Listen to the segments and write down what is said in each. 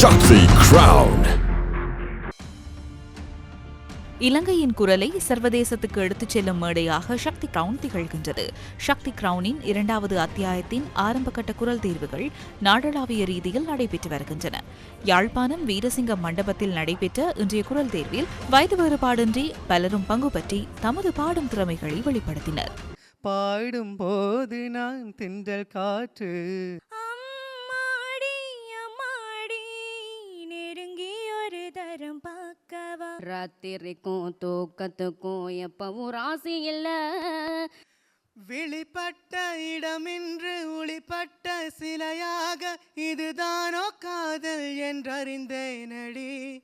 The Crown. இலங்கையின் குரலை சர்வதேசத்துக்கு எடுத்துச் செல்லும் மேடையாக சக்தி கிரவுன் திகழ்கின்றது. சக்தி கிரவுனின் இரண்டாவது அத்தியாயத்தின் ஆரம்பகட்ட குரல் தேர்வுகள் நாடளாவிய ரீதியில் நடைபெற்று வருகின்றன. யாழ்ப்பாணம் வீரசிங்க மண்டபத்தில் நடைபெற்ற இன்றைய குரல் தேர்வில் வயது வேறுபாடின்றி பலரும் பங்கு பற்றி தமது பாடும் திறமைகளை வெளிப்படுத்தினர். பாடும் போது நான் திண்டல் காற்று. ராத்திரிக்கும் தூக்கத்துக்கும் எப்பவும் ராசி இல்ல. வெளிப்பட்ட இடமின்று ஒளிப்பட்ட சிலையாக இதுதானோ காதல் என்றறிந்தேனடி.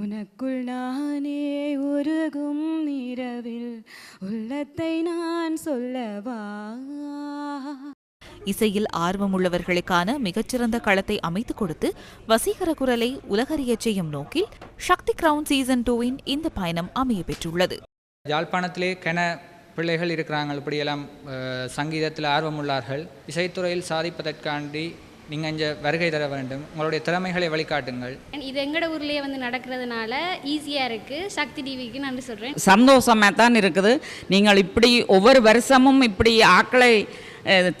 உனக்குள் நானே உருகும் இரவில் உள்ளத்தை நான் சொல்லவா? இசையில் ஆர்வமுள்ளவர்களுக்கான மிகச்சிறந்த களத்தை அமைத்துக் கொடுத்து வசீகர குரலை உலகறியச் செய்யும் நோக்கில் சக்தி கிரவுன் சீசன் டூவின் இந்த பயணம் அமைய பெற்றுள்ளது. யாழ்ப்பாணத்திலே கென பிள்ளைகள் இருக்கிறாங்க இப்படியெல்லாம் சங்கீதத்தில் ஆர்வமுள்ளார்கள். இசைத்துறையில் சாதிப்பதற்காண்டி நீங்கள் இங்கே வருகை தர வேண்டும். உங்களுடைய திறமைகளை வழிகாட்டுங்கள். இது எங்கட ஊர்லயே வந்து நடக்கிறதுனால ஈஸியா இருக்கு. சக்தி டிவிக்கு நன்றி சொல்றேன். சந்தோஷமாக தான் இருக்குது. நீங்கள் இப்படி ஒவ்வொரு வருஷமும் இப்படி ஆக்களை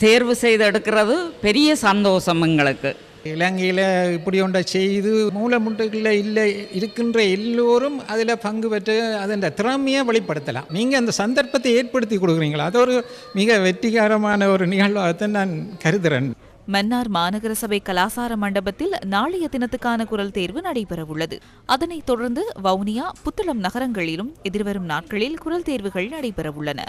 தேர்வு செய்து எடுக்கிறது பெரிய சந்தோஷம் எங்களுக்கு. இலங்கையில் இப்படி ஒன்றை செய்து மூலமுட்டுகளில் இல்லை இருக்கின்ற எல்லோரும் அதில் பங்கு பெற்று அதன் திறமையை வெளிப்படுத்தலாம். நீங்கள் அந்த சந்தர்ப்பத்தை ஏற்படுத்தி கொடுக்குறீங்களா? அது ஒரு மிக வெற்றிகரமான ஒரு நிகழ்வாகத்தான் நான் கருதுகிறேன் மன்னார் மாநகர சபை கலாசார மண்டபத்தில் நாளைய தினத்துக்கான குரல் தேர்வு நடைபெறவுள்ளது. அதனைத் தொடர்ந்து வவுனியா புத்தளம் நகரங்களிலும் எதிர்வரும் நாட்களில் குரல் தேர்வுகள் நடைபெறவுள்ளன.